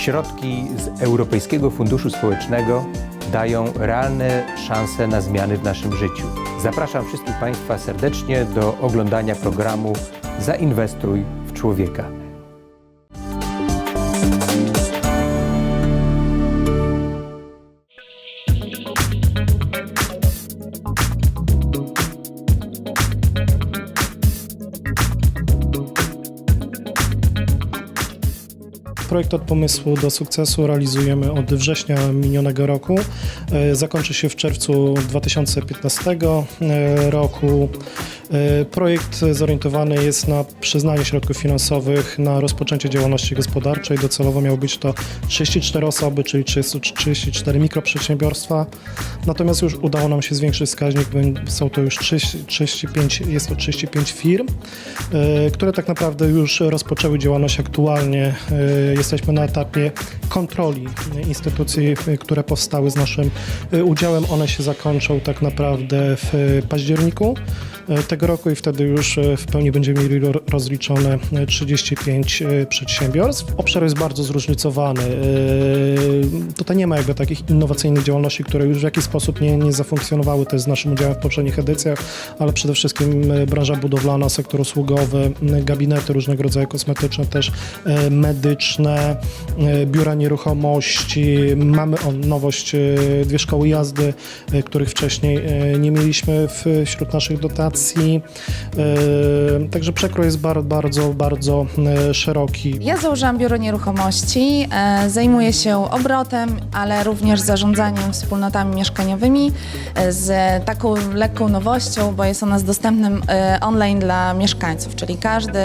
Środki z Europejskiego Funduszu Społecznego dają realne szanse na zmiany w naszym życiu. Zapraszam wszystkich Państwa serdecznie do oglądania programu Zainwestuj w człowieka. Projekt od pomysłu do sukcesu realizujemy od września minionego roku. E, zakończy się w czerwcu 2015 e, roku. E, projekt zorientowany jest na przyznanie środków finansowych na rozpoczęcie działalności gospodarczej. Docelowo miało być to 34 osoby, czyli 34 mikroprzedsiębiorstwa. Natomiast już udało nam się zwiększyć wskaźnik, są to już 35, jest to 35 firm, które tak naprawdę już rozpoczęły działalność aktualnie jesteśmy na etapie kontroli instytucji, które powstały z naszym udziałem. One się zakończą tak naprawdę w październiku tego roku i wtedy już w pełni będziemy mieli rozliczone 35 przedsiębiorstw. Obszar jest bardzo zróżnicowany. Tutaj nie ma jakby takich innowacyjnych działalności, które już w jakiś sposób nie, nie zafunkcjonowały też z naszym udziałem w poprzednich edycjach, ale przede wszystkim branża budowlana, sektor usługowy, gabinety różnego rodzaju kosmetyczne, też medyczne, E, biura nieruchomości. Mamy o, nowość, e, dwie szkoły jazdy, e, których wcześniej nie mieliśmy wśród naszych dotacji. Także przekrój jest bardzo, bardzo, bardzo szeroki. Ja założyłam biuro nieruchomości. Zajmuję się obrotem, ale również zarządzaniem wspólnotami mieszkaniowymi z taką lekką nowością, bo jest ona z dostępnym online dla mieszkańców, czyli każdy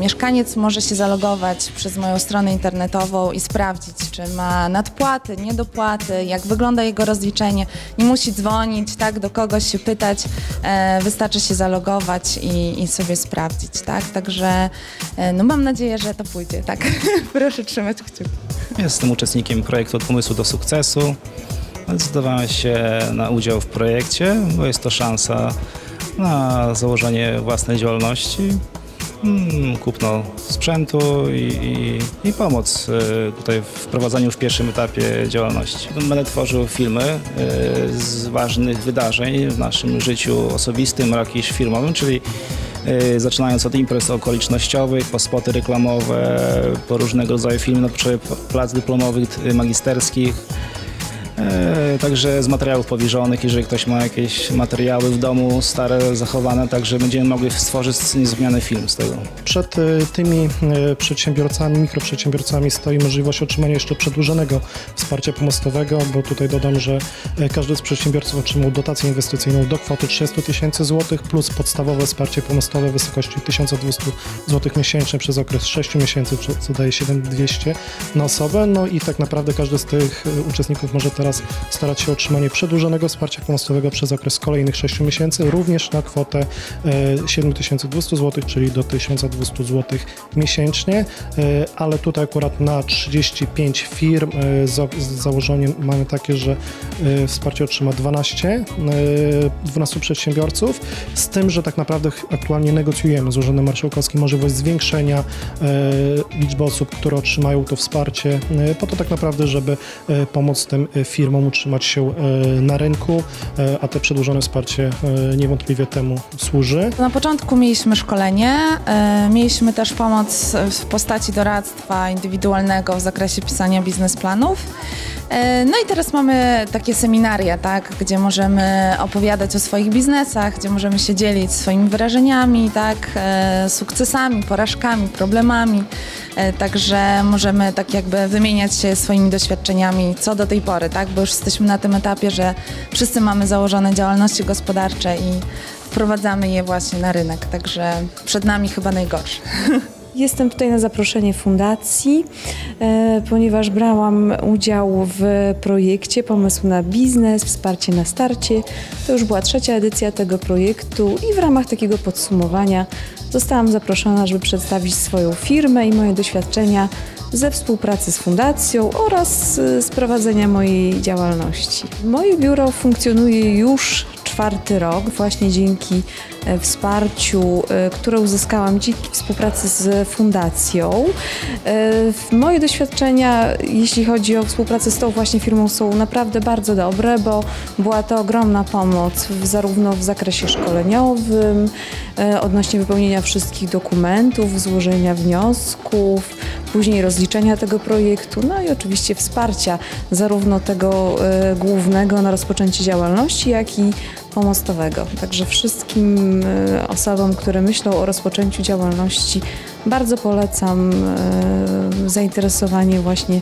mieszkaniec może się zalogować przez moją stronę internetową i sprawdzić, czy ma nadpłaty, niedopłaty, jak wygląda jego rozliczenie. Nie musi dzwonić, tak, do kogoś się pytać, e, wystarczy się zalogować i, i, sobie sprawdzić, tak. Także e, no mam nadzieję, że to pójdzie, tak. Proszę trzymać kciuki. Jestem uczestnikiem projektu Od pomysłu do sukcesu. Zdecydowałem się na udział w projekcie, bo jest to szansa na założenie własnej działalności kupno sprzętu i, i, i pomoc y, tutaj w wprowadzaniu w pierwszym etapie działalności. Będę tworzył filmy y, z ważnych wydarzeń w naszym życiu osobistym, jakiś firmowym, czyli y, zaczynając od imprez okolicznościowych, po spoty reklamowe, po różnego rodzaju filmy na potrzeby plac dyplomowych, magisterskich, E, także z materiałów powierzonych, jeżeli ktoś ma jakieś materiały w domu stare, zachowane, także będziemy mogli stworzyć niezmieniony film z tego. Przed e, tymi e, przedsiębiorcami, mikroprzedsiębiorcami stoi możliwość otrzymania jeszcze przedłużonego wsparcia pomostowego, bo tutaj dodam, że każdy z przedsiębiorców otrzymał dotację inwestycyjną do kwoty 300 tysięcy złotych plus podstawowe wsparcie pomostowe w wysokości 1200 zł miesięcznie przez okres 6 miesięcy, co daje 7200 na osobę. No i tak naprawdę każdy z tych uczestników może teraz teraz starać się o otrzymanie przedłużonego wsparcia pomostowego przez okres kolejnych 6 miesięcy, również na kwotę 7200 e, zł, czyli do 1200 zł miesięcznie, e, ale tutaj akurat na 35 firm e, z założeniem mamy takie, że wsparcie otrzyma 12, 12 przedsiębiorców, z tym, że tak naprawdę aktualnie negocjujemy. Z Urzędem Marszałkowskim możliwość zwiększenia liczby osób, które otrzymają to wsparcie, po to tak naprawdę, żeby pomóc tym firmom firmom utrzymać się e, na rynku, e, a te przedłużone wsparcie e, niewątpliwie temu służy. Na początku mieliśmy szkolenie, mieliśmy też pomoc w postaci doradztwa indywidualnego w zakresie pisania biznesplanów. No i teraz mamy takie seminaria, tak, gdzie możemy opowiadać o swoich biznesach, gdzie możemy się dzielić swoimi wrażeniami, tak, sukcesami, porażkami, problemami. Także możemy tak jakby wymieniać się swoimi doświadczeniami co do tej pory, tak, bo już jesteśmy na tym etapie, że wszyscy mamy założone działalności gospodarcze i wprowadzamy je właśnie na rynek, także przed nami chyba najgorsze. Jestem tutaj na zaproszenie fundacji, e, ponieważ brałam udział w projekcie Pomysł na biznes, wsparcie na starcie. To już była trzecia edycja tego projektu i w ramach takiego podsumowania zostałam zaproszona, żeby przedstawić swoją firmę i moje doświadczenia ze współpracy z fundacją oraz z prowadzenia mojej działalności. Moje biuro funkcjonuje już czwarty rok, właśnie dzięki e, wsparciu, e, które uzyskałam dzięki współpracy z fundacją. E, moje doświadczenia, jeśli chodzi o współpracę z tą właśnie firmą, są naprawdę bardzo dobre, bo była to ogromna pomoc zarówno w zakresie szkoleniowym, odnośnie wypełnienia wszystkich dokumentów, złożenia wniosków, później rozliczenia tego projektu, no i oczywiście wsparcia zarówno tego głównego na rozpoczęcie działalności, jak i pomostowego. Także wszystkim e, osobom, które myślą o rozpoczęciu działalności, bardzo polecam e, zainteresowanie właśnie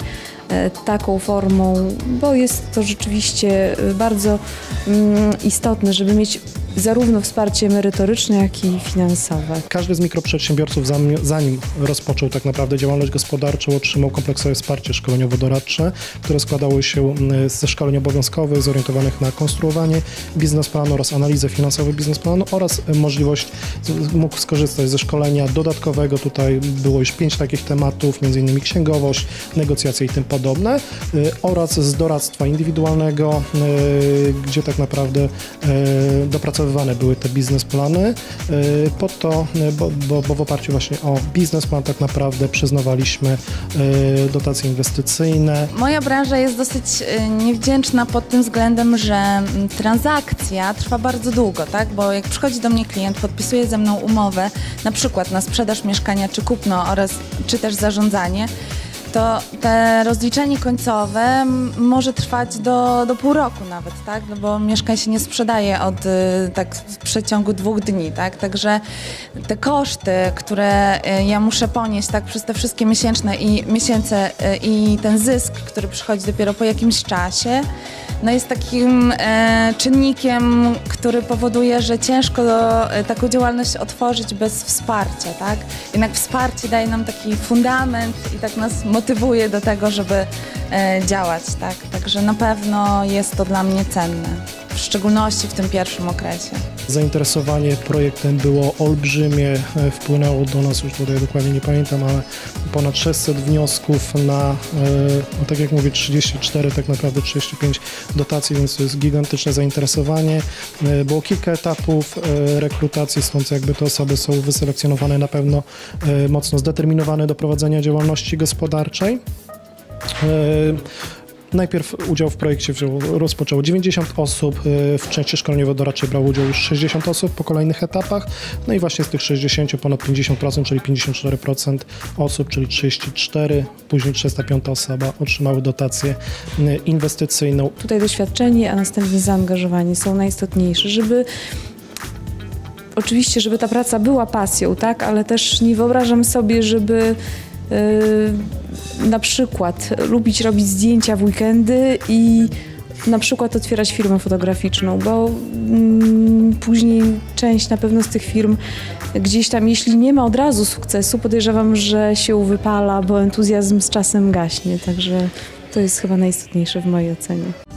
e, taką formą, bo jest to rzeczywiście bardzo mm, istotne, żeby mieć zarówno wsparcie merytoryczne, jak i finansowe. Każdy z mikroprzedsiębiorców zanim rozpoczął tak naprawdę działalność gospodarczą, otrzymał kompleksowe wsparcie szkoleniowo-doradcze, które składało się ze szkoleń obowiązkowych zorientowanych na konstruowanie biznesplanu oraz analizę finansową biznesplanu oraz możliwość mógł skorzystać ze szkolenia dodatkowego. Tutaj było już pięć takich tematów, m.in. księgowość, negocjacje i tym podobne y, oraz z doradztwa indywidualnego, y, gdzie tak naprawdę y, opracowywane były te biznesplany y, po to, y, bo, bo, bo w oparciu właśnie o biznesplan tak naprawdę przyznawaliśmy y, dotacje inwestycyjne. Moja branża jest dosyć niewdzięczna pod tym względem, że transakcja trwa bardzo długo, tak? Bo jak przychodzi do mnie klient, podpisuje ze mną umowę, na przykład na sprzedaż mieszkania czy kupno oraz czy też zarządzanie, to te rozliczenie końcowe może trwać do, do pół roku nawet, tak? No bo mieszkań się nie sprzedaje od y, tak w przeciągu dwóch dni, tak? Także te koszty, które y, ja muszę ponieść tak przez te wszystkie miesięczne i miesiące y, i ten zysk, który przychodzi dopiero po jakimś czasie, no jest takim e, czynnikiem, który powoduje, że ciężko e, taką działalność otworzyć bez wsparcia, tak? Jednak wsparcie daje nam taki fundament i tak nas motywuje do tego, żeby e, działać, tak? Także na pewno jest to dla mnie cenne w szczególności w tym pierwszym okresie. Zainteresowanie projektem było olbrzymie, e, wpłynęło do nas, już tutaj dokładnie nie pamiętam, ale ponad 600 wniosków na, e, no tak jak mówię, 34, tak naprawdę 35 dotacji, więc to jest gigantyczne zainteresowanie. E, było kilka etapów rekrutacji, stąd jakby te osoby są wyselekcjonowane na pewno mocno zdeterminowane do prowadzenia działalności gospodarczej. Najpierw udział w projekcie rozpoczęło 90 osób, y, w części szkoleniowo-doradczej brało udział już 60 osób po kolejnych etapach, no i właśnie z tych 60 ponad 50%, czyli 54% osób, czyli 34, później 305 osoba otrzymały dotację y, inwestycyjną. Tutaj doświadczenie, a następnie zaangażowanie są najistotniejsze, żeby oczywiście, żeby ta praca była pasją, tak, ale też nie wyobrażam sobie, żeby na przykład lubić robić zdjęcia w weekendy i na przykład otwierać firmę fotograficzną, bo mm, później część na pewno z tych firm gdzieś tam, jeśli nie ma od razu sukcesu, podejrzewam, że się wypala, bo entuzjazm z czasem gaśnie, także to jest chyba najistotniejsze w mojej ocenie.